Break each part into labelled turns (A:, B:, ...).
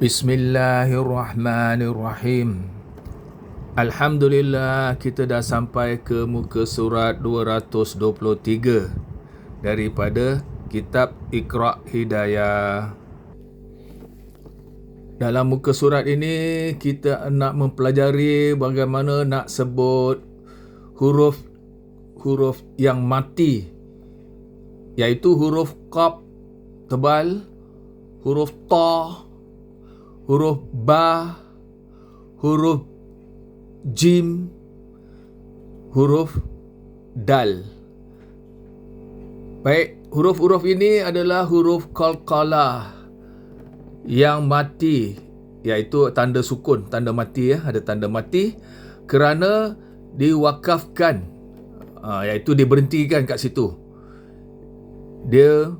A: Bismillahirrahmanirrahim. Alhamdulillah kita dah sampai ke muka surat 223 daripada kitab Iqra Hidayah. Dalam muka surat ini kita nak mempelajari bagaimana nak sebut huruf huruf yang mati iaitu huruf qaf tebal, huruf ta huruf ba, huruf jim, huruf dal. Baik, huruf-huruf ini adalah huruf qalqalah yang mati iaitu tanda sukun, tanda mati ya, ada tanda mati kerana diwakafkan uh, iaitu diberhentikan kat situ. Dia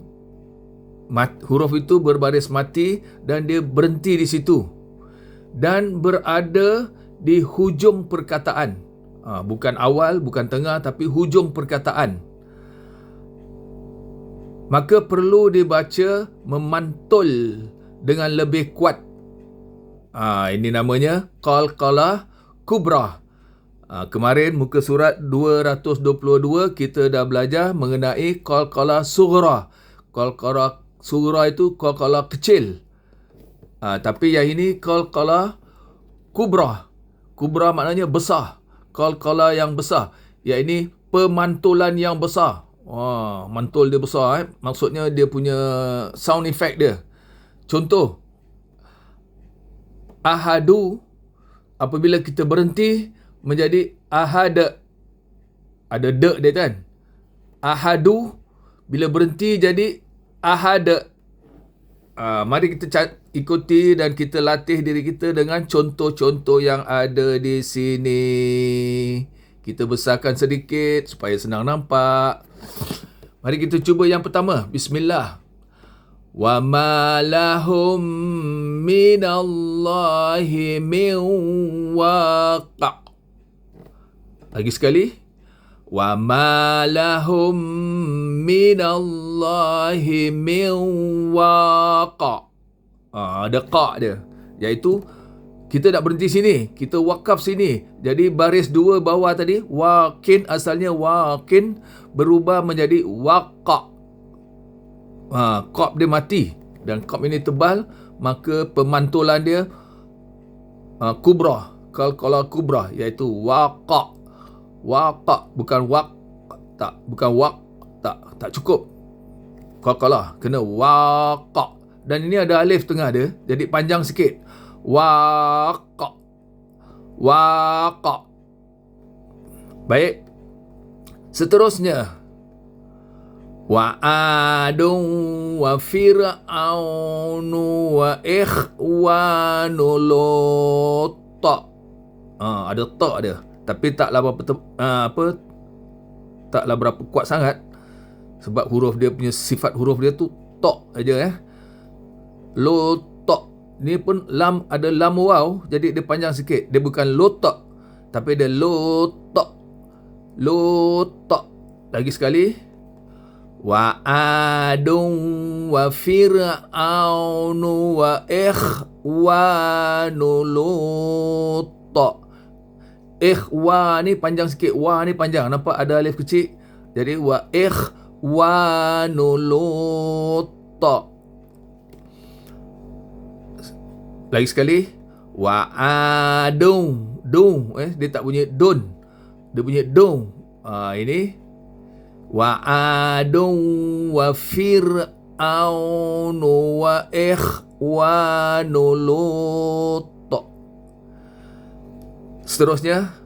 A: mat, huruf itu berbaris mati dan dia berhenti di situ. Dan berada di hujung perkataan. Ha, bukan awal bukan tengah tapi hujung perkataan. Maka perlu dibaca memantul dengan lebih kuat. Ha, ini namanya qalqalah kubra ha, kemarin muka surat 222 kita dah belajar mengenai qalqalah sughra. Qalqalah surah itu qalqalah kecil. Ha, tapi yang ini qalqalah kubra. Kubra maknanya besar. Qalqalah yang besar. Yang ini pemantulan yang besar. Wah, mantul dia besar eh. Maksudnya dia punya sound effect dia. Contoh ahadu apabila kita berhenti menjadi ahad ada de dia kan. Ahadu bila berhenti jadi ahad. Uh, mari kita ikuti dan kita latih diri kita dengan contoh-contoh yang ada di sini. Kita besarkan sedikit supaya senang nampak. Mari kita cuba yang pertama. Bismillah. Wa ma lahum minallahi min waqa'. Lagi sekali. Ma lahum minallahi min waqa. Ah, ada qa dia. Iaitu kita nak berhenti sini, kita wakaf sini. Jadi baris dua bawah tadi, waqin asalnya waqin berubah menjadi waqa. Ha, qaf dia mati dan qaf ini tebal, maka pemantulan dia uh, kubra. Kalau kalau kubra iaitu waqa waqa bukan waq tak bukan waq tak tak cukup. Qalqalah kena waqa dan ini ada alif tengah dia jadi panjang sikit. Waqa waqa baik. Seterusnya. Wa adun wa fir'aunu wa ikhwanu lut ah ada tak dia tapi taklah berapa uh, apa taklah berapa kuat sangat. Sebab huruf dia punya sifat huruf dia tu tok aja eh. Lo tok ni pun lam ada lam waw jadi dia panjang sikit. Dia bukan lo tok tapi dia lo tok. Lo tok. Lagi sekali. Wa adun wa fir'aunu wa ikhwanu lut ikhwa ni panjang sikit. Wa ni panjang. Nampak ada alif kecil? Jadi wa ikhwa nulut lagi sekali. Wa adung. Dung. Eh dia tak bunyi dun. Dia bunyi dung. Ha, ini. Wa adung. Wa fir'aunu. Wa ikhwanu lut Seterusnya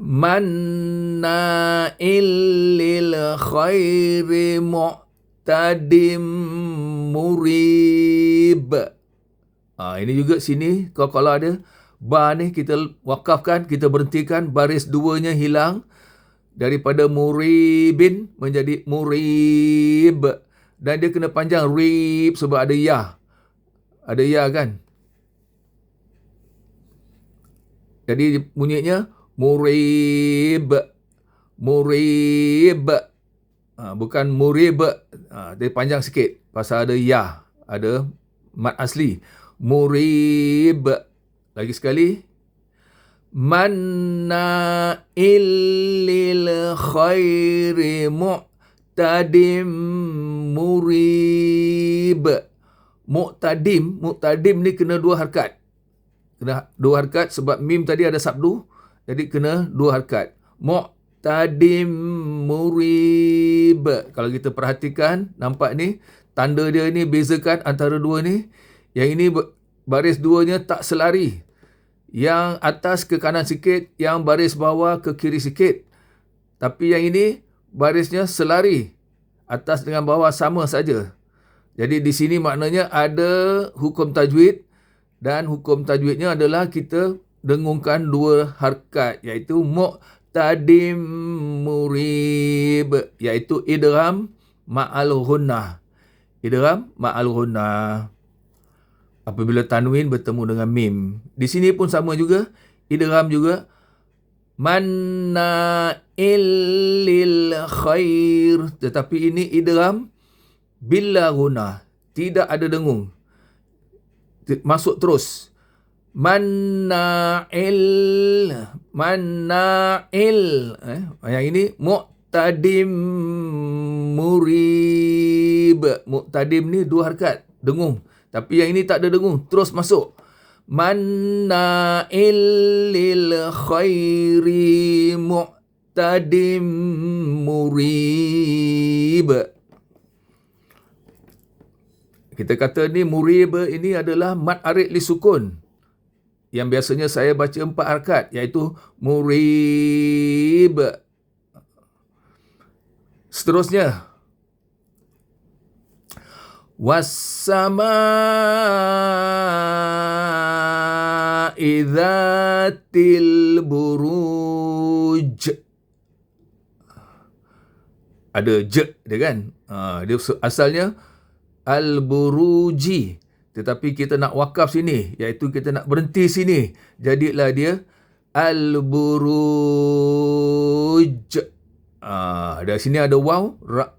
A: Manna illil khairi mu'tadim murib. Ha, Ini juga sini kalau, ada Ba ni kita wakafkan Kita berhentikan baris duanya hilang Daripada muribin menjadi murib. Dan dia kena panjang rib sebab ada ya. Ada ya kan Jadi bunyinya murib. Murib. Ha, bukan murib. Ha, dia panjang sikit. Pasal ada ya. Ada mat asli. murib. Lagi sekali. Manna illil khairi mu'tadim murib. Mu'tadim, mu'tadim ni kena dua harkat. Kena dua harkat sebab mim tadi ada sabdu. Jadi kena dua harkat. Mu'tadim murib. Kalau kita perhatikan, nampak ni, tanda dia ni bezakan antara dua ni. Yang ini baris duanya tak selari. Yang atas ke kanan sikit, yang baris bawah ke kiri sikit. Tapi yang ini barisnya selari. Atas dengan bawah sama saja. Jadi di sini maknanya ada hukum tajwid dan hukum tajwidnya adalah kita dengungkan dua harkat iaitu muqtadim murib iaitu idgham ma'al ghunnah. Idgham ma'al ghunnah. Apabila tanwin bertemu dengan mim. Di sini pun sama juga. Idgham juga. Manna illil khair. Tetapi ini idgham bila guna. Tidak ada dengung. Masuk terus. Manna'il. Manna'il. Eh, yang ini mu'tadim murib. Mu'tadim ni dua harkat. Dengung. Tapi yang ini tak ada dengung. Terus masuk. Manna'il lil khairi mu'tadim murib. Kita kata ni murib ini adalah mat arid li sukun. Yang biasanya saya baca empat harkat iaitu murib. Seterusnya. Wassama idzatil buruj. Ada je dia kan? Ha, dia asalnya al buruji tetapi kita nak wakaf sini iaitu kita nak berhenti sini. Jadilah dia al buruj ah dari sini ada waw ra,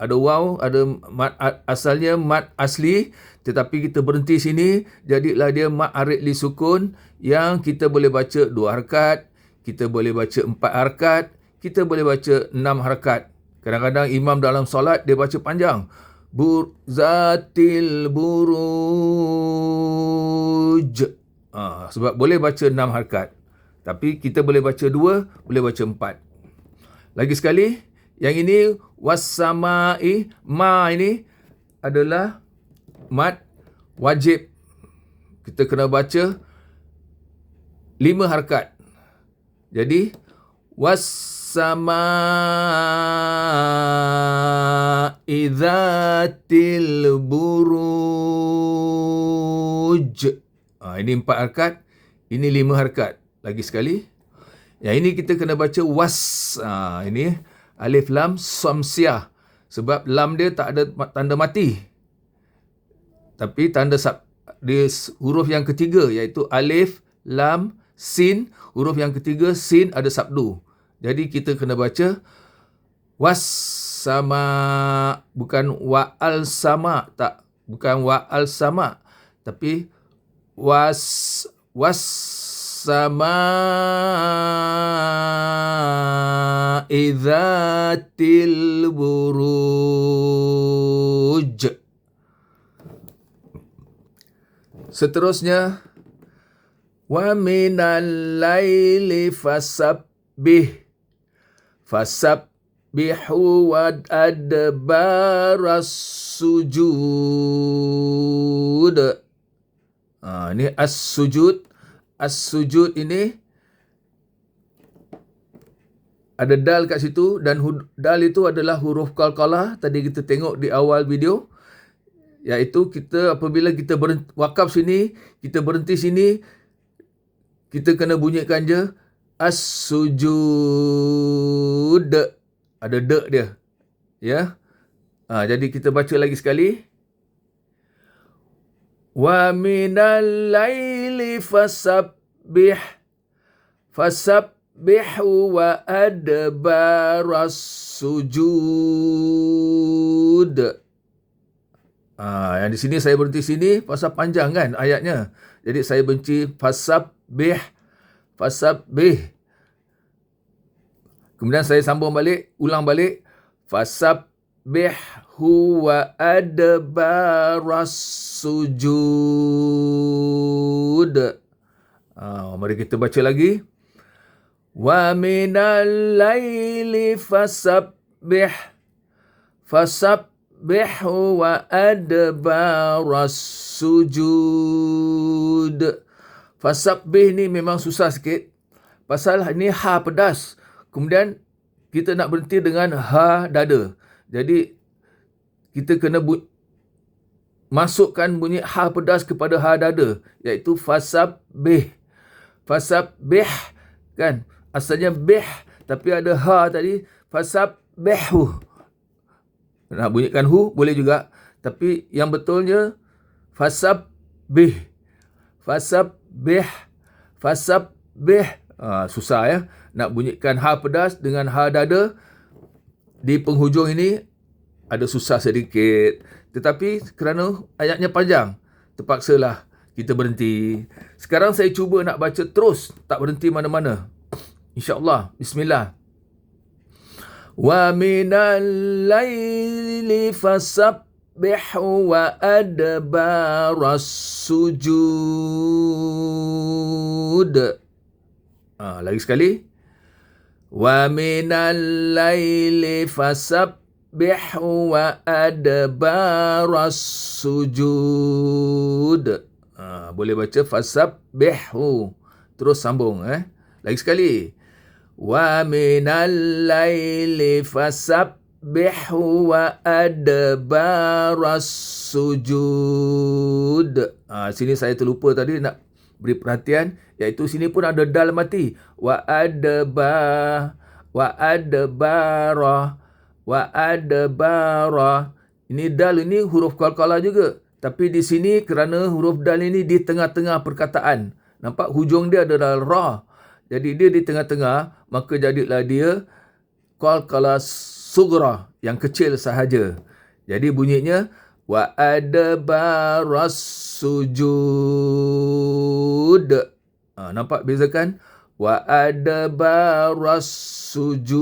A: ada waw ada mat asalnya mat asli. Tetapi kita berhenti sini jadilah dia mat arid li sukun yang kita boleh baca dua harkat kita boleh baca empat harkat kita boleh baca enam harkat. Kadang-kadang imam dalam solat dia baca panjang bur zatil buruj. Ha, sebab boleh baca enam harkat. Tapi kita boleh baca dua, boleh baca empat. Lagi sekali, yang ini wasamai ma ini adalah mat wajib. Kita kena baca lima harkat. Jadi was sama idzatil buruj. Ha, ini empat harkat. Ini lima harkat. Lagi sekali. Yang ini kita kena baca was. Ha, ini alif lam somsiah. Sebab lam dia tak ada tanda mati. Tapi tanda sab, dia huruf yang ketiga iaitu alif, lam, sin. Huruf yang ketiga sin ada sabdu. Jadi kita kena baca was sama bukan wa al sama tak. Bukan wa al sama tapi was was sama idzatil buruj. Seterusnya wa minal laili fasabbih fasabbihu wa adbaras sujud. Ha, ini as-sujud. As-sujud ini ada dal kat situ dan dal itu adalah huruf qalqalah. Tadi kita tengok di awal video iaitu kita apabila kita berhenti, wakaf sini kita berhenti sini kita kena bunyikan je as-sujud. Ada de dia. Ya? Ha, jadi kita baca lagi sekali. Wa minal laili fasabbih. Fasabbihu wa adbaras sujud. Ha, yang di sini saya berhenti sini pasal panjang kan ayatnya. Jadi saya benci fasabbih fasabbih. Kemudian saya sambung balik, ulang balik fasabbih huwa adbaras sujud. Ha, mari kita baca lagi. Wa minal laili fasabbih fasabbih wa adbaras sujud. Fasabbih ni memang susah sikit. Pasal ni ha pedas. Kemudian kita nak berhenti dengan ha dada. Jadi kita kena bu- masukkan bunyi ha pedas kepada ha dada iaitu fasabbih. Fasabbih kan asalnya bih tapi ada ha tadi fasabbihu. Nak bunyikan hu boleh juga tapi yang betulnya fasabbih. Fasabbih. Fasabbih. Ha, susah ya nak bunyikan ha pedas dengan ha dada di penghujung ini ada susah sedikit tetapi kerana ayatnya panjang terpaksalah kita berhenti. Sekarang saya cuba nak baca terus, tak berhenti mana-mana. InsyaAllah. Bismillah. Wa minal layli fasabbihu wa adbaras sujud. Ah, lagi sekali. Layli fasabbihu wa adbaras sujud. Ha, boleh baca fasabbihu. Terus sambung eh. Lagi sekali. Wa minal laili fasabbihu wa adbaras sujud. Ha, sini saya terlupa tadi nak beri perhatian iaitu sini pun ada dal mati wa adba wa adbara wa adbara ini dal ini huruf qalqalah juga tapi di sini kerana huruf dal ini di tengah-tengah perkataan. Nampak hujung dia adalah ra. Jadi dia di tengah-tengah, maka jadilah dia qalqala sugra yang kecil sahaja. Jadi bunyinya wa adbaras sujud. Ha, nampak bezakan? Wa adbaras sujud.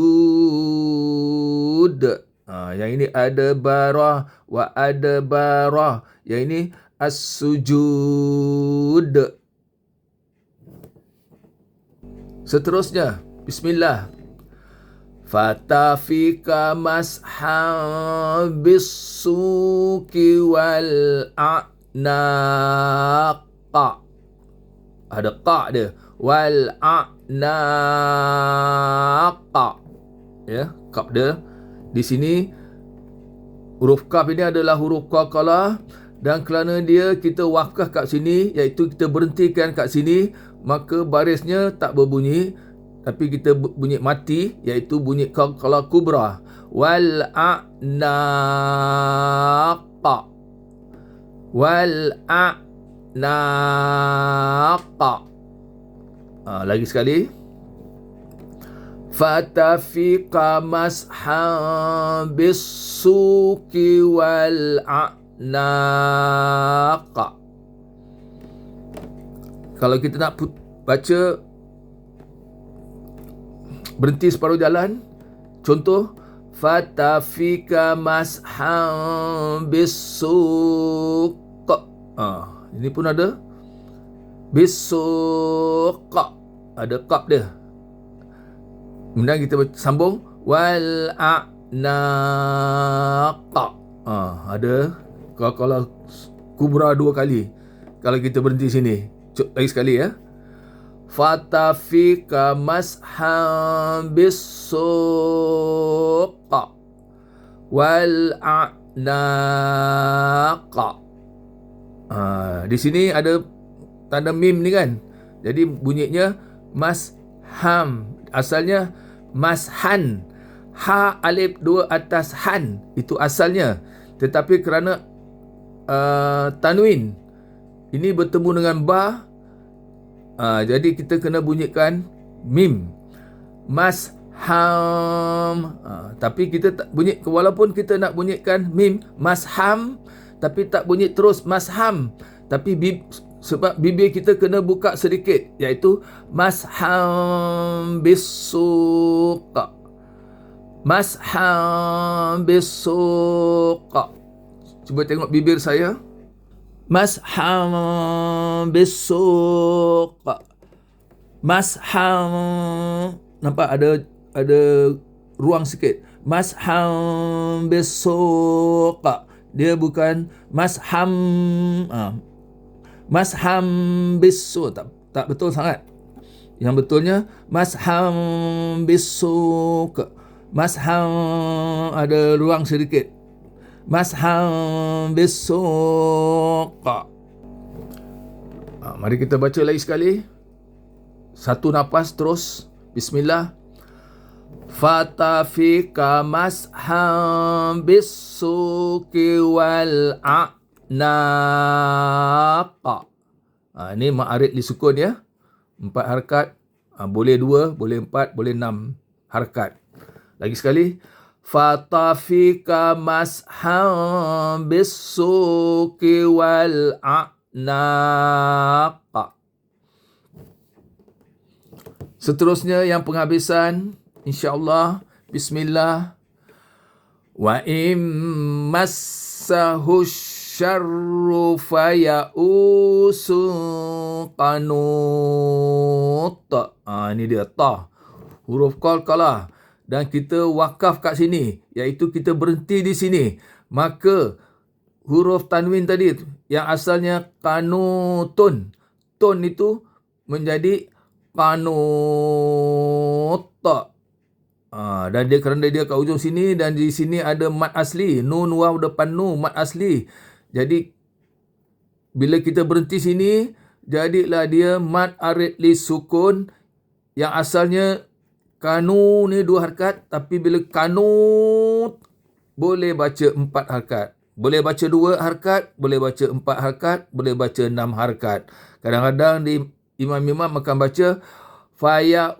A: Ha, yang ini adbara wa adbara. Yang ini as-sujud. Seterusnya, bismillah. Bisuki wal a'naqa. Ada qa dia. Wal a'naqa. Ya, kap dia. Di sini huruf kaf ini adalah huruf qalqalah dan kerana dia kita wakaf kat sini iaitu kita berhentikan kat sini maka barisnya tak berbunyi tapi kita bunyi mati iaitu bunyi qalqalah kubra. Wal a'naqa. Wal a'naqa. Ha, lagi sekali. Fatafiqa mashan bisuki wal a'naqa. Naqa. Kalau kita nak put, baca berhenti separuh jalan, contoh fatafika mashan bisuq. Ah, ini pun ada bisuq. Ada kap dia. Kemudian kita sambung wal a'naqa. Ah, ada kalau, kalau kubra dua kali kalau kita berhenti sini lagi sekali ya fatafika mashan bisuqa wal a'naqa ha, di sini ada tanda mim ni kan? Jadi bunyinya masham. Asalnya mashan. Ha alif dua atas han. Itu asalnya. Tetapi kerana uh, tanwin. Ini bertemu dengan ba uh, jadi kita kena bunyikan mim. Mas ham. Uh, tapi kita tak bunyi walaupun kita nak bunyikan mim mas ham tapi tak bunyi terus masham tapi bib, sebab bibir kita kena buka sedikit iaitu masham bisuqa masham bisuqa cuba tengok bibir saya masham bisuqa masham. Nampak? Ada ada ruang sikit. Masham bisuqa dia bukan masham ha. masham bisu. Tak tak betul sangat. Yang betulnya masham bisuqa masham ada ruang sedikit masham bisuqa ha, mari kita baca lagi sekali satu nafas terus bismillah fatafika masham bisuki wal a'naqa. Ha, ini ma'arid li sukun ya. Empat harkat. Ha, boleh dua, boleh empat, boleh enam harkat. Lagi sekali. Fatafika masham bisuki wal a'naqa. Seterusnya yang penghabisan insyaallah bismillah. Wa im massahu syarru fayausu qanut. Ah ini dia ta huruf qalqalah dan kita wakaf kat sini iaitu kita berhenti di sini maka huruf tanwin tadi yang asalnya kanutun tun itu menjadi kanut Ha, dan dia kerana dia kat ujung sini dan di sini ada mat asli. Nun waw depan nu mat asli. Jadi bila kita berhenti sini jadilah dia mat arid li sukun yang asalnya kanu ni dua harkat tapi bila kanut boleh baca empat harkat. Boleh baca dua harkat, boleh baca empat harkat, boleh baca enam harkat. Kadang-kadang di imam-imam akan baca faya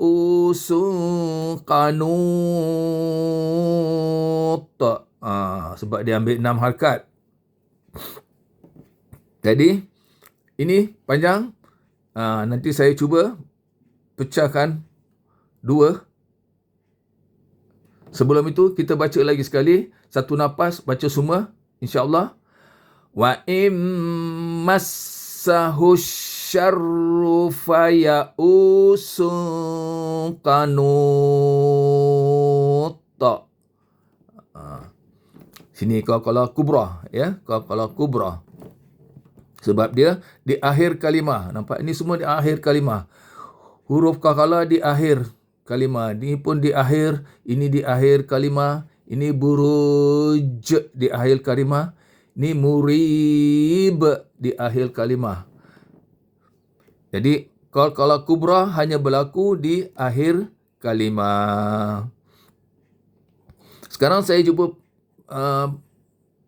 A: kanut ha, sebab dia ambil enam harkat jadi ini panjang ha, nanti saya cuba pecahkan dua sebelum itu kita baca lagi sekali. Satu nafas baca semua insyaallah. Wa immas sahush syarru fayausun kanut ha. sini kalau kubra ya. Kalau kubra sebab dia di akhir kalimah. Nampak? Ini semua di akhir kalimah. Huruf kakala di akhir kalimah ini pun di akhir ini di akhir kalimah ini buruj di akhir kalimah ini murib di akhir kalimah jadi kalau kubra hanya berlaku di akhir kalimah. Sekarang saya cuba uh,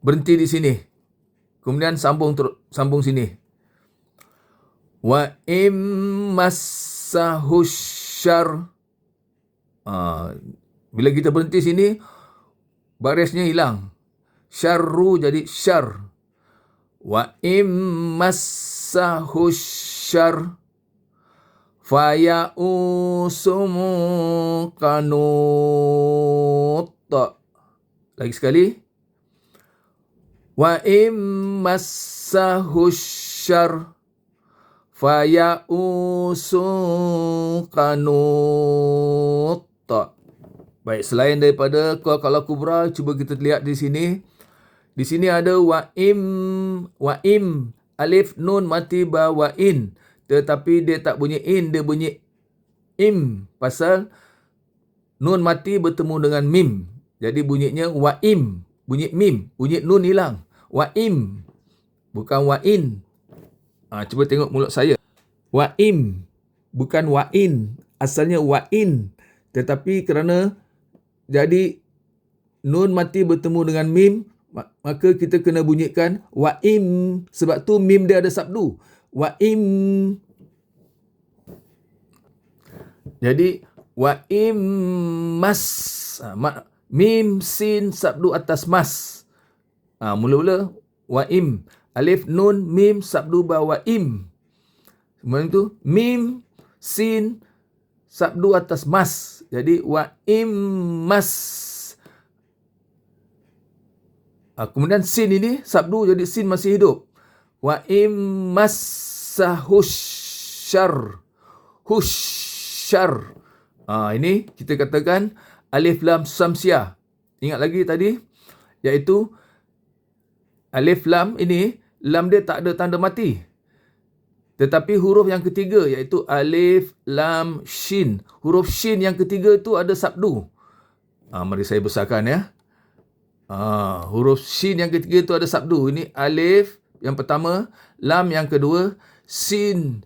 A: berhenti di sini. Kemudian sambung ter- sambung sini. Wa immassahu syar. Uh, bila kita berhenti sini barisnya hilang. Syarru jadi syar. Wa immassahu syar. Faya usumu kanut. Lagi sekali. Wa immassahu syar. Faya usumu kanut baik selain daripada kalau kubra cuba kita lihat di sini. Di sini ada wa im wa im alif nun mati ba wa in tetapi dia tak bunyi in dia bunyi im. Pasal nun mati bertemu dengan mim. Jadi bunyinya wa im bunyi mim bunyi nun hilang. Wa im bukan wa in ha, cuba tengok mulut saya. Wa im bukan wa in asalnya wa in tetapi kerana jadi nun mati bertemu dengan mim maka kita kena bunyikan wa im sebab tu mim dia ada sabdu wa im jadi wa im mas ha, mim sin sabdu atas mas ha, mula-mula wa im. Alif nun mim sabdu ba wa im. Kemudian tu mim sin sabdu atas mas. Jadi wa im mas. Ha, kemudian sin ini sabdu jadi sin masih hidup. Wa im mas sahusyar. Husyar. Ha, ini kita katakan alif lam samsiah. Ingat lagi tadi iaitu alif lam ini lam dia tak ada tanda mati. Tetapi huruf yang ketiga iaitu alif lam shin. Huruf shin yang ketiga itu ada sabdu. Ha, mari saya besarkan ya. Ha, huruf shin yang ketiga itu ada sabdu. Ini alif yang pertama, lam yang kedua, sin,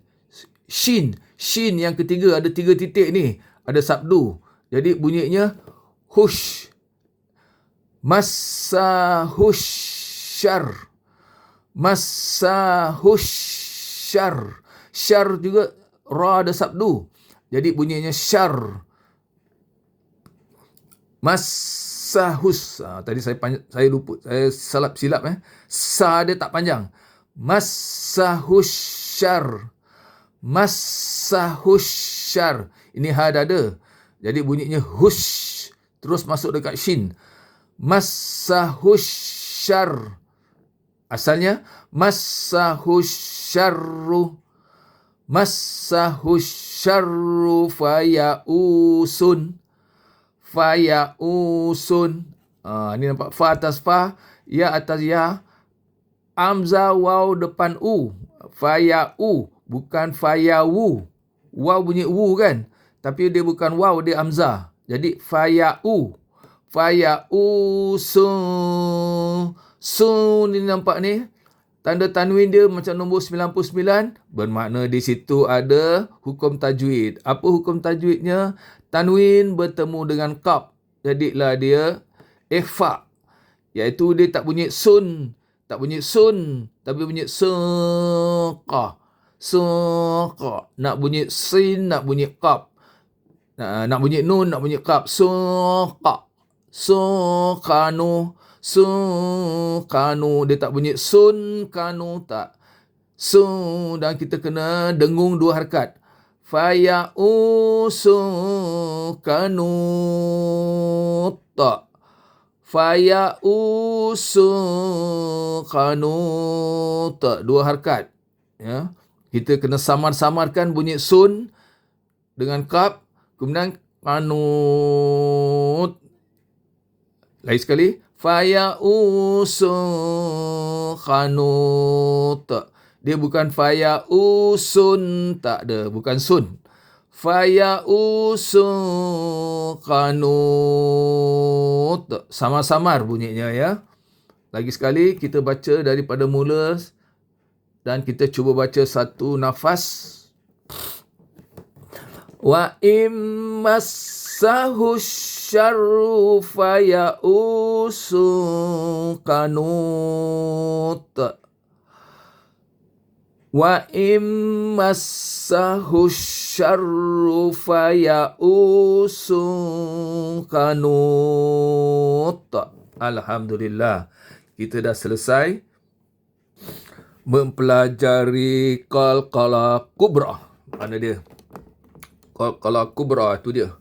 A: shin. Shin yang ketiga ada tiga titik ni. Ada sabdu. Jadi bunyinya hush. Masa hushar. Hushar. Syar juga ra ada sabdu. Jadi bunyinya syar. Masahus. Ha, tadi saya panj- saya lupa. Saya salap silap eh. Sa dia tak panjang. Masahusyar. Masahusyar. Ini ha ada. Jadi bunyinya hush. Terus masuk dekat shin masahusyar. Asalnya masahusyarru. Masahusyarru fayausun. Fayausun. Ha, ni nampak fa atas fa, ya atas ya. Amza waw depan u. Fayau bukan fayawu. Waw bunyi wu kan? Tapi dia bukan waw, dia amza. Jadi fayau faya su ni nampak ni tanda tanwin dia macam nombor 99 bermakna di situ ada hukum tajwid. Apa hukum tajwidnya? Tanwin bertemu dengan qaf jadilah dia ikhfa. Iaitu dia tak bunyi sun. Tak bunyi sun tapi bunyi suqa suqa nak bunyi sin nak bunyi qaf nak bunyi nun nak bunyi qaf suqa So kanu so kanu dia tak bunyi. Sun kanu tak. So dan kita kena dengung dua harakat faya usu kanu tak. Faya usu kanu tak. Dua harakat ya. Kita kena samar-samarkan bunyi sun dengan kap kemudian kanut lain sekali. Faya usu khanut. Dia bukan faya usun. Tak ada. Bukan sun. Faya usu khanut. Sama-samar bunyinya ya. Lagi sekali kita baca daripada mula. Dan kita cuba baca satu nafas. Wa immas sahus syarru fayausu kanut wa immassahu syarru fayausu kanut alhamdulillah kita dah selesai mempelajari qalqala kubra. Mana dia? Qalqala kubra tu dia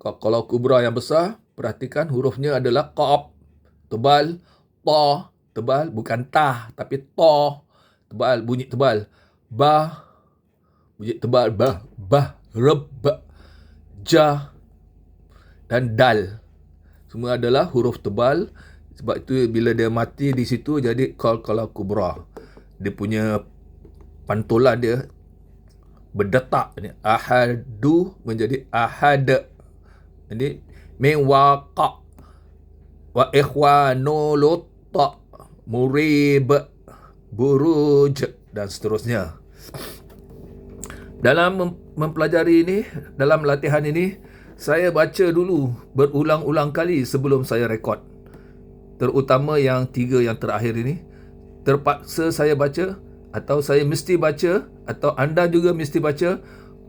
A: kalau kubra yang besar, perhatikan hurufnya adalah qaf, tebal, ta, tebal, bukan tah, tapi ta, tebal, bunyi tebal. Ba, bunyi tebal, ba, ba, reb, ja, dan dal. Semua adalah huruf tebal. Sebab itu bila dia mati di situ jadi kal kala kubra. Dia punya pantulan dia berdetak ni ahadu menjadi ahad jadi min waqa wa ikhwanu lutta murib buruj dan seterusnya. Dalam mempelajari ini, dalam latihan ini, saya baca dulu berulang-ulang kali sebelum saya rekod. Terutama yang tiga yang terakhir ini. Terpaksa saya baca atau saya mesti baca atau anda juga mesti baca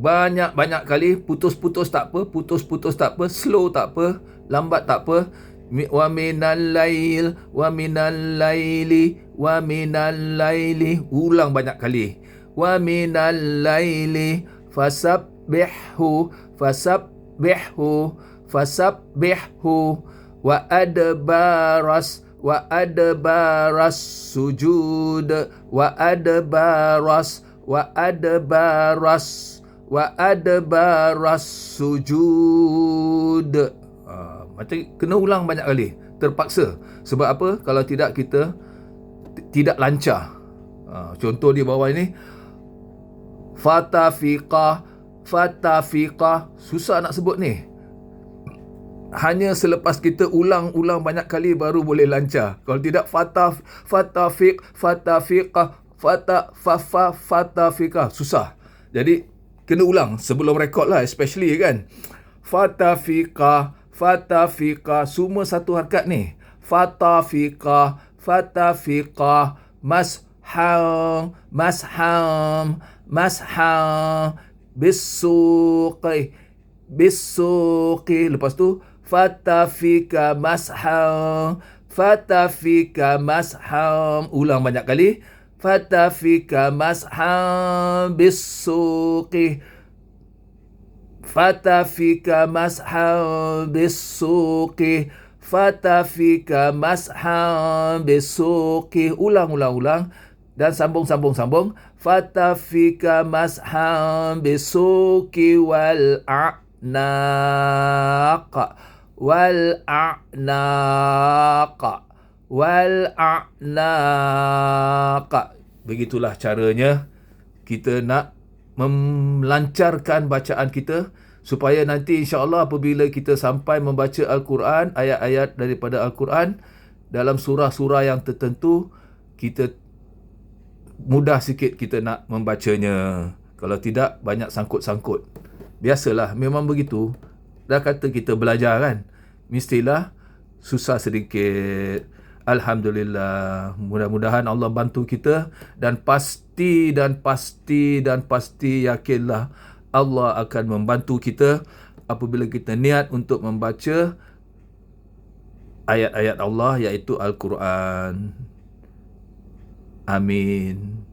A: banyak-banyak kali putus-putus tak apa, putus-putus tak apa, slow tak apa, lambat tak apa. Wa minal lail wa minal laili wa minal laili. Ulang banyak kali. Wa minal laili fasabbihhu fasabbihhu fasabbihhu. Wa adbaras wa adbaras sujud. Wa adbaras wa adbaras wa adbaras sujud. Ha, macam kena ulang banyak kali. Terpaksa. Sebab apa? Kalau tidak kita tidak lancar. Ha, contoh di bawah ini. Fatafiqah fatafiqah. Susah nak sebut ni. Hanya selepas kita ulang-ulang banyak kali baru boleh lancar. Kalau tidak fataf fatafiq fatafiqah fata fafa fatafiqah. Susah. Jadi kena ulang sebelum rekod lah especially kan. Fatafiqah fatafiqah semua satu harkat ni. Fatafiqah fatafiqah masham masham masham bisuqi bisuqi lepas tu fatafika masham fatafika masham ulang banyak kali fatafika masham bisuqi fatafika masham bisuqi fatafika masham bisuqi ulang ulang ulang. Dan sambung sambung sambung. Fatafika masham bisuqi wal a'naq. Wal a'naq wal a'naq begitulah caranya kita nak melancarkan bacaan kita supaya nanti insya-Allah apabila kita sampai membaca al-Quran ayat-ayat daripada al-Quran dalam surah-surah yang tertentu kita mudah sikit kita nak membacanya. Kalau tidak banyak sangkut-sangkut. Biasalah memang begitu. Dah kata kita belajar kan? Mestilah susah sedikit Alhamdulillah mudah-mudahan Allah bantu kita dan pasti dan pasti dan pasti yakinlah Allah akan membantu kita apabila kita niat untuk membaca ayat-ayat Allah iaitu Al-Quran. Amin.